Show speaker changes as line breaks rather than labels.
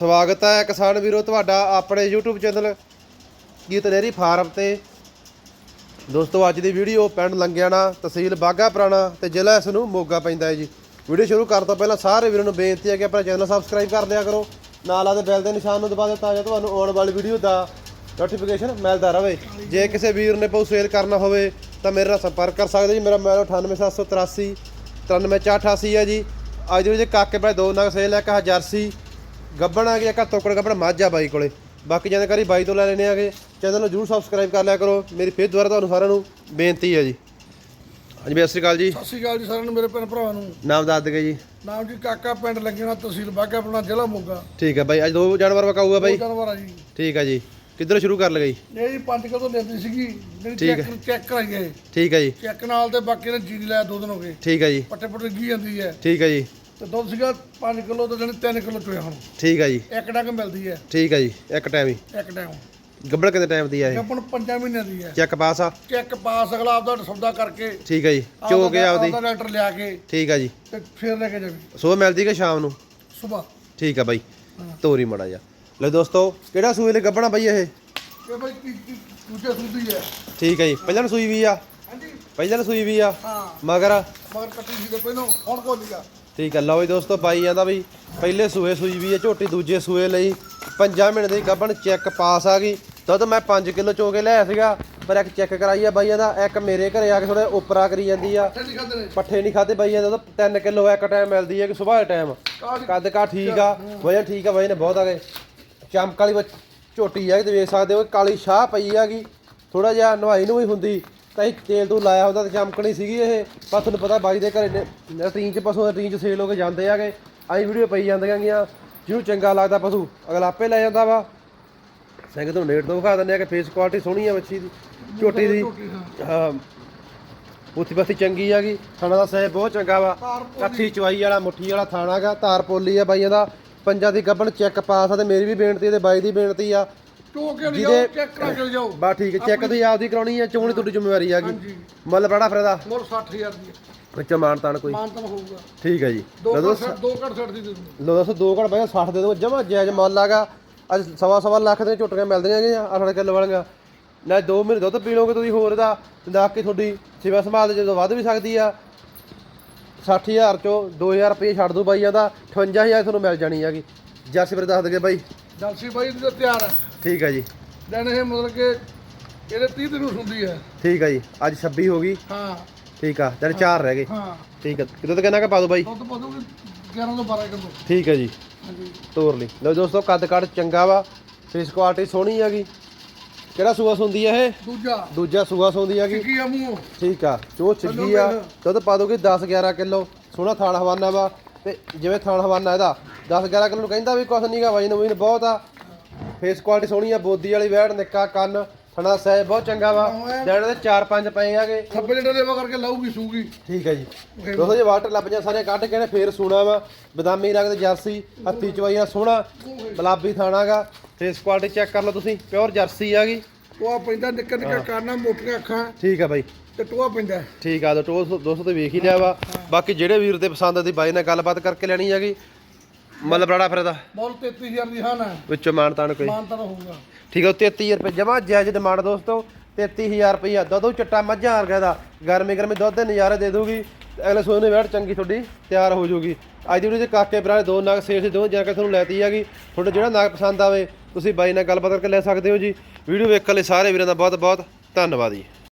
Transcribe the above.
ਸਵਾਗਤ ਹੈ ਕਿਸਾਨ ਵੀਰੋ ਤੁਹਾਡਾ ਆਪਣੇ YouTube channel Geet dairy farm ਤੇ। ਦੋਸਤੋ, ਅੱਜ ਦੀ ਵੀਡੀਓ ਪਿੰਡ ਲੰਗਿਆਣਾ ਤਹਿਸੀਲ ਬਾਗਾ ਪੁਰਾਣਾ ਤੇ ਜ਼ਿਲ੍ਹਾ ਇਸ ਨੂੰ ਮੋਗਾ ਪੈਂਦਾ ਹੈ ਜੀ। ਵੀਡੀਓ ਸ਼ੁਰੂ ਕਰਨ ਤੋਂ ਪਹਿਲਾਂ ਸਾਰੇ ਵੀਰਾਂ ਨੂੰ ਬੇਨਤੀ ਹੈ ਕਿ ਆਪਣਾ ਚੈਨਲ ਸਬਸਕ੍ਰਾਈਬ ਕਰ ਲਿਆ ਕਰੋ। ਨਾਲ ਆਦੇ ਬੈਲ ਦੇ ਨਿਸ਼ਾਨ ਨੂੰ ਦਬਾ ਦਿਓ ਤਾਂ ਜੋ ਤੁਹਾਨੂੰ ਆਉਣ ਵਾਲੀ ਵੀਡੀਓ ਦਾ ਨੋਟੀਫਿਕੇਸ਼ਨ ਮਿਲਦਾ ਰਹੇ। ਜੇ ਕਿਸੇ ਵੀਰ ਨੇ ਪਊ ਸੇਲ ਕਰਨਾ ਹੋਵੇ ਤਾਂ ਮੇਰੇ ਨਾਲ ਸੰਪਰਕ ਕਰ ਸਕਦੇ ਜੀ। ਮੇਰਾ ਮੋਬਾਈਲ 98783 93488 ਹੈ ਜੀ। ਅੱਜ ਦੇ ਵਿੱਚ ਕਾਕੇ ਭਾਈ ਦੋ ਨਗ ਸੇਲ ਹੈ, ਇੱਕ ਆਹ ਜਰਸੀ ਗੱਬਣ ਆ ਗਿਆ ਇੱਕ ਤੋਕੜ ਗੱਬਣ ਮੱਝ ਬਾਈ ਕੋਲੇ। ਬਾਕੀ ਜਾਣਕਾਰੀ ਬਾਈ ਤੋਂ ਲੈ ਲੈਣੇ ਆਗੇ। ਚੈਨਲ ਨੂੰ ਜਰੂਰ ਸਬਸਕ੍ਰਾਈਬ ਕਰ ਲਿਆ ਕਰੋ। ਮੇਰੀ ਫੇਰ ਦੁਆਰਾ ਤੁਹਾਨੂੰ ਸਾਰਿਆਂ ਨੂੰ ਬੇਨਤੀ ਹੈ ਜੀ। ਹਾਂਜੀ ਬਈ ਸਤਿ ਸ਼੍ਰੀ ਅਕਾਲ ਜੀ।
ਸਤਿ ਸ਼੍ਰੀ ਅਕਾਲ ਜੀ ਸਾਰਿਆਂ ਨੂੰ ਮੇਰੇ ਭੈਣ ਭਰਾਵਾਂ ਨੂੰ।
ਨਾਮ ਦੱਸ ਦਗੇ ਜੀ।
ਨਾਮ ਜੀ ਕਾਕਾ ਪਿੰਡ ਲੱਗਣਾ ਤਹਿਸੀਲ ਬਾਘਾਪੁਰਾਣਾ ਜ਼ਿਲ੍ਹਾ ਮੋਗਾ।
ਠੀਕ ਹੈ ਬਾਈ ਅੱਜ ਦੋ ਜਾਨਵਰ ਵਕਾਊਗਾ ਬਾਈ।
ਜਾਨਵਰ ਆ ਜੀ।
ਠੀਕ ਹੈ ਜੀ। ਕਿੱਧਰੋਂ ਸ਼ੁਰੂ ਕਰ ਲਗਾਈ
ਇਹ ਜੀ ਪੰਜ ਕਿਲੋ ਲੈਂਦੀ ਸੀਗੀ ਜਿਹੜੀ ਚੈੱਕ ਚੈੱਕ ਕਰਾਈ ਹੈ।
ਠੀਕ ਹੈ ਜੀ।
ਚੈੱਕ ਨਾਲ ਤੇ ਬਾਕੀ ਨੇ ਜੀਰੀ ਲਿਆ ਦੋ ਦਿਨ ਹੋ ਗਏ।
ਠੀਕ ਹੈ ਜੀ।
ਪੱਟੇ ਪੱਟੇ ਗੀ ਜਾਂਦੀ ਹੈ।
ਠੀਕ ਹੈ ਜੀ।
ਤੇ ਦੁੱਧ ਸੀਗਾ 5 ਕਿਲੋ ਤੋਂ ਜਣੀ 3 ਕਿਲੋ ਚੋਇਆ ਹੁਣ।
ਠੀਕ ਹੈ ਜੀ।
ਇੱਕ ਡੰਗ ਮਿਲਦੀ ਹੈ।
ਠੀਕ ਹੈ ਜੀ ਇੱਕ ਟਾਈਮ ਹੀ।
ਇੱਕ ਟਾਈਮ
ਗੱਬੜ ਕਿੰਨੇ ਟਾਈਮ ਦੀ ਆ ਇਹ?
ਆਪਾਂ 5 ਮਹੀਨਿਆਂ ਦੀ ਹੈ।
ਚੈੱਕ ਪਾਸ ਆ?
ਚੈੱਕ ਪਾਸ ਅਗਲਾ ਆਪਦਾ ਸੌਦਾ ਕਰਕੇ
ਠੀਕ ਹੈ ਜੀ ਚੋ ਕੇ ਆਪਦੀ।
ਆਪਦਾ ਲੈਟਰ ਲਿਆ ਕੇ
ਠੀਕ ਹੈ ਜੀ।
ਤੇ ਫੇਰ ਲੈ ਕੇ ਜਾਵੀ।
ਸੋ ਮਿਲਦੀ ਕਿ ਸ਼ਾਮ ਨੂੰ?
ਸਵੇਰ।
ਠੀਕ ਹੈ ਬਾਈ। ਤੋਰੀ ਮੜਾ ਜਾ ਲੈ ਦੋਸਤੋ ਕਿਹੜਾ ਸੂਏ ਲਈ ਗੱਬਣਾ ਬਾਈ ਇਹ?
ਇਹ ਬਈ ਦੂਜੇ ਸੁਣਦੀ ਹੈ।
ਠੀਕ ਹੈ ਜੀ ਪਹਿਲਾਂ ਸੂਈ ਵੀ ਆ।
ਹਾਂਜੀ।
ਪਹਿਲਾਂ ਸੂਈ ਵੀ ਆ।
ਹਾਂ।
ਮਗਰ?
ਮਗਰ ਕੱਟੀ ਸੀ ਤੇ ਪਹਿਲਾਂ ਹੁਣ ਕੋ ਲਿਆ
ਠੀਕ ਹੈ ਲਓ ਜੀ ਦੋਸਤੋ ਬਾਈ ਜਾਂਦਾ ਵੀ ਪਹਿਲੇ ਸੂਏ ਸੂਈ ਵੀ ਆ ਝੋਟੀ ਦੂਜੇ ਸੂਏ ਲਈ। 5 ਮਹੀਨੇ ਦੀ ਗੱਬਣ ਚੈੱਕ ਪਾਸ ਆ ਗਈ। ਦੁੱਧ ਮੈਂ 5 ਕਿਲੋ ਚੋ ਕੇ ਲਿਆਇਆ ਸੀਗਾ ਪਰ ਇੱਕ ਚੈੱਕ ਕਰਾਈ ਆ ਬਾਈਆਂ ਦਾ ਇੱਕ ਮੇਰੇ ਘਰੇ ਆ ਕੇ ਥੋੜਾ ਉਪਰਾ ਕਰੀ ਜਾਂਦੀ ਆ। ਪੱਠੇ ਨਹੀਂ ਖਾਦੇ ਬਾਈਆਂ ਦਾ 3 ਕਿਲੋ ਇੱਕ ਟਾਈਮ ਮਿਲਦੀ ਹੈ ਕਿ ਸਵੇਰ ਟਾਈਮ ਕੱਦ ਕਾ ਠੀਕ ਆ ਵਜਨ ਠੀਕ ਆ ਵਜਨ ਨੇ ਬਹੁਤ ਆ ਗਏ। ਚਮਕ ਵਾਲੀ ਝੋਟੀ ਆ ਤੇ ਵੇਖ ਸਕਦੇ ਹੋ ਕਾਲੀ ਸ਼ਾਹ ਪਈ ਹੈਗੀ ਥੋੜਾ ਜਿਹਾ ਨਵਾਈ ਨੂੰ ਵੀ ਹੁੰਦੀ। ਕਈ ਤੇਲ ਤੂੰ ਲਾਇਆ ਹੁੰਦਾ ਤੇ ਚਮਕਣੀ ਸੀਗੀ ਇਹ। ਪਰ ਤੁਹਾਨੂੰ ਪਤਾ ਬਾਈ ਦੇ ਘਰੇ ਰਟੀਨ ਚ ਪਸ਼ੂ ਰਟੀਨ ਚ ਸੇਲ ਹੋ ਕੇ ਜਾਂਦੇ ਆਗੇ ਆਈ ਵੀਡੀਓ ਪਈ ਜਾਂਦੀਆਂ ਗੀਆਂ। ਜਿਹਨੂੰ ਚੰਗਾ ਲੱਗਦਾ ਪਸ਼ੂ। ਅਗਲਾ ਆਪੇ ਲੈ ਜਾਂਦਾ ਵਾ। ਸਿੰਘ ਤੁਹਾਨੂੰ ਨੇੜ ਤੋਂ ਵਿਖਾ ਦਿੰਦੇ ਆ ਕਿ ਫੇਸ ਕੁਆਲਿਟੀ ਸੋਹਣੀ ਆ ਬੱਚੀ ਦੀ। ਝੋਟੀ ਦੀ। ਹਾਂ। ਉੱਥੇ ਬਸਤੀ ਚੰਗੀ ਹੈਗੀ ਥਾਣਾ ਦਾ ਸਹਿ ਬਹੁਤ ਚੰਗਾ ਵਾ। ਕੱਥੀ ਚਵਾਈ ਵਾਲਾ, ਮੁੱਠੀ ਵਾਲਾ ਥਾਣਾ ਗਾ ਧਾਰ ਪੋਲੀ ਆ ਬਾਈਆਂ ਦਾ। ਪੰਜਾਂ ਦੀ ਗੱਬਣ ਚੈੱਕ ਪਾਸ ਆ ਤੇ ਮੇਰੀ ਵੀ ਬੇਨਤੀ ਤੇ ਬਾਈ ਦੀ ਬੇਨਤੀ ਆ।
ਟੋ ਕੇ ਲਿਆਓ
ਜਿਹਦੇ-
ਚੈੱਕ ਕਰਾ ਕੇ ਲਿਆਓ
ਬਾ ਠੀਕ ਹੈ ਚੈੱਕ ਦੀ ਆਪਦੀ ਕਰਾਉਣੀ ਆ ਚੋਣੀ ਤੁਹਾਡੀ ਜ਼ਿੰਮੇਵਾਰੀ ਹੈਗੀ
ਹਾਂਜੀ।
ਮੁੱਲ ਬੜਾ ਫਰਦਾ।
ਮੋਰ 60000 ਦੀ ਹੈ।
ਵਿੱਚੋਂ ਮਾਨ ਤਾਨ ਕੋਈ।
ਮਾਨਤਨ ਹੋਊਗਾ।
ਠੀਕ ਹੈ ਜੀ।
ਦੋ
ਲਓ
ਘੜ ਦੋ ਘੜ ਛੱਡ ਦੀ ਦੇ ਦੂੰ
ਲੋ ਦੱਸੋ ਦੋ ਘੜ ਬਾਈ 60 ਦੇ ਦੋ ਜਮਾ ਜਾਇਜ਼ ਮੁੱਲ ਆਗਾ ਅੱਜ ਸਵਾ ਸਵਾ ਲੱਖ ਦੇ ਝੁੱਟੀਆਂ ਮਿਲਦੀਆਂ ਗਈਆਂ 8 ਕਿਲੋ ਵਾਲੀਆਂ। ਨਾ 2 ਮਹੀਨੇ ਦੁੱਧ ਪੀ ਲਓਗੇ ਤੁਸੀਂ ਹੋਰ ਦਾ ਤੇ ਦੱਸ ਕੇ ਤੁਹਾਡੀ ਸੇਵਾ ਸੰਭਾਲ ਦੇ ਜਦੋਂ ਵੱਧ ਵੀ ਸਕਦੀ ਆ। 60000 ਚੋਂ 2000 ਰੁਪਏ ਛੱਡ ਦੂ ਬਾਈਆਂ ਦਾ 58000 ਤੁਹਾਨੂੰ ਮਿਲ ਜਾਣੀ ਹੈਗੀ। ਜਰਸੀ ਫਿਰ ਦੱਸ ਦਗੇ ਬਾਈ।
ਜਲਸੀ ਬਾਈ ਦੀ ਤਾਂ ਤਿਆਰ ਹੈ।
ਠੀਕ ਹੈ ਜੀ।
ਦਿਨ ਇਹ ਮਤਲਬ ਕਿ ਇਹਦੇ 30 ਦਿਨ ਨੂੰ ਹੁੰਦੀ ਹੈ।
ਠੀਕ ਹੈ ਜੀ। ਅੱਜ 26 ਹੋ ਗਈ।
ਹਾਂ।
ਠੀਕ ਆ। ਦਿਨ 4 ਰਹਿ ਗਏ।
ਹਾਂ।
ਠੀਕ ਹੈ ਕਿਦੋਂ ਤੱਕ ਕਹਿੰਦਾ ਕਿ ਪਾ ਦੋ ਬਾਈ?
ਦੁੱਧ ਪਾਦੂਗੀ 11 ਤੋਂ 12 ਕਿਲੋ।
ਠੀਕ ਹੈ ਜੀ।
ਹਾਂਜੀ।
ਤੋਰ ਲਈ। ਲਓ ਦੋਸਤੋ ਕੱਦ ਕੱਦ ਚੰਗਾ ਵਾ। ਫੇਸ ਕੁਆਲਿਟੀ ਸੋਹਣੀ ਹੈਗੀ ਕਿਹੜਾ ਸੂਆ ਸੁੰਦੀ ਆ ਇਹ?
ਦੂਜਾ।
ਦੂਜਾ ਸੂਆ ਸੁੰਦੀ ਹੈਗੀ
ਕੀ ਆ ਮੂੰਹ।
ਠੀਕ ਆ। ਚੋ ਛਿੱਗੀ ਆ ਦੁੱਧ ਪਾ ਦੋਗੇ 10 11 ਕਿਲੋ। ਸੋਹਣਾ ਥਾਣ ਹਵਾਨਾ ਵਾ। ਤੇ ਜਿਵੇਂ ਥਾਣ ਹਵਾਨਾ ਇਹਦਾ 10 11 ਕਿਲੋ ਕਹਿੰਦਾ ਵੀ ਕੁਛ ਨਹੀਂਗਾ ਵਜਨ ਵਜਨ ਬਹੁਤ ਆ। ਫੇਸ ਕੁਆਲਿਟੀ ਸੋਹਣੀ ਆ ਬੋਦੀ ਵਾਲੀ ਵੈੜ ਨਿੱਕਾ ਕੰਨ ਥਣਾ ਸਹਿ ਬਹੁਤ ਚੰਗਾ ਵਾ। ਜਣ ਦੇ 4-5 ਪਏ ਆਗੇ।
ਖੱਬੇ ਜਿਹੜੇ ਲੇਵਾ ਕਰਕੇ ਲਾਊਗੀ ਸੂਗੀ।
ਠੀਕ ਹੈ ਜੀ। ਦੋਸਤੋ ਜੇ ਵਾਟਰ ਲੱਭੀਆਂ ਸਾਰੇ ਕੱਢ ਕੇ ਨੇ ਫੇਰ ਸੂਣਾ ਵਾ। ਬਦਾਮੀ ਰੰਗ ਦੇ ਜਰਸੀ ਹੱਥੀ ਚਵਾਈਆ ਸੋਹਣਾ ਗੁਲਾਬੀ ਥਾਣਾਗਾ ਫੇਸ ਕੁਆਲਿਟੀ ਚੈੱਕ ਕਰ ਲਓ ਤੁਸੀਂ ਪਿਓਰ ਜਰਸੀ ਆਗੀ
ਟੋਆ ਪੈਂਦਾ ਨਿੱਕਾ ਨਿੱਕਾ ਕਾਨਾ ਮੋਟੀਆਂ ਅੱਖਾਂ।
ਠੀਕ ਆ ਬਾਈ।
ਤੇ ਟੋਆ ਪੈਂਦਾ।
ਠੀਕ ਆ ਦੋ ਦੋਸਤੋ ਤੇ ਵੇਖ ਹੀ ਲਿਆ ਵਾ। ਬਾਕੀ ਜਿਹੜੇ ਵੀਰ ਦੇ ਪਸੰਦ ਆਦੀ ਬਾਈ ਨਾਲ ਗੱਲਬਾਤ ਕਰਕੇ ਲੈਣੀ ਹੈਗੀ। ਮਤਲਬ ਬੜਾ ਫਿਰ ਦਾ
ਬੋਲ 33000 ਦੀ ਹਾਂ ਨਾ
ਵਿੱਚੋਂ ਮਾਨਤਾਨ ਕੋਈ।
ਮਾਨਤਨ ਹੋਊਗਾ।
ਠੀਕ ਆ 33000 ਰੁਪਏ ਜਮਾ ਜਾਇਜ਼ ਡਿਮਾਂਡ ਦੋਸਤੋ 33000 ਰੁਪਇਆ ਦੁੱਧ ਚੱਟਾ ਮੱਝਾਂ ਵਰਗਾ ਦਾ ਗਰਮੀ ਗਰਮੀ ਦੁੱਧ ਦੇ ਨਜ਼ਾਰੇ ਦੇ ਦੂਗੀ। ਅਗਲੇ ਸੋਏ ਨੂੰ ਵੈਟ ਚੰਗੀ ਤੁਹਾਡੀ ਤਿਆਰ ਹੋ ਜਾਊਗੀ। ਅੱਜ ਦੀ ਵੀਡੀਓ 'ਚ ਕਾਕੇ ਦੇ ਦੋ ਨਾਗ ਸੇਲ ਸੀ ਦੋ ਜਾ ਕੇ ਤੁਹਾਨੂੰ ਲੈਤੀ ਹੈਗੀ। ਤੁਹਾਡਾ ਜਿਹੜਾ ਨਾਗ ਪਸੰਦ ਆਵੇ ਤੁਸੀਂ ਬਾਈ ਨਾਲ ਗੱਲਬਾਤ ਕਰਕੇ ਲੈ ਸਕਦੇ ਹੋ ਜੀ। ਵੀਡੀਓ ਵੇਖਣ ਲਈ ਸਾਰੇ ਵੀਰਾਂ ਦਾ ਬਹੁਤ ਬਹੁਤ ਧੰਨਵਾਦ ਜੀ।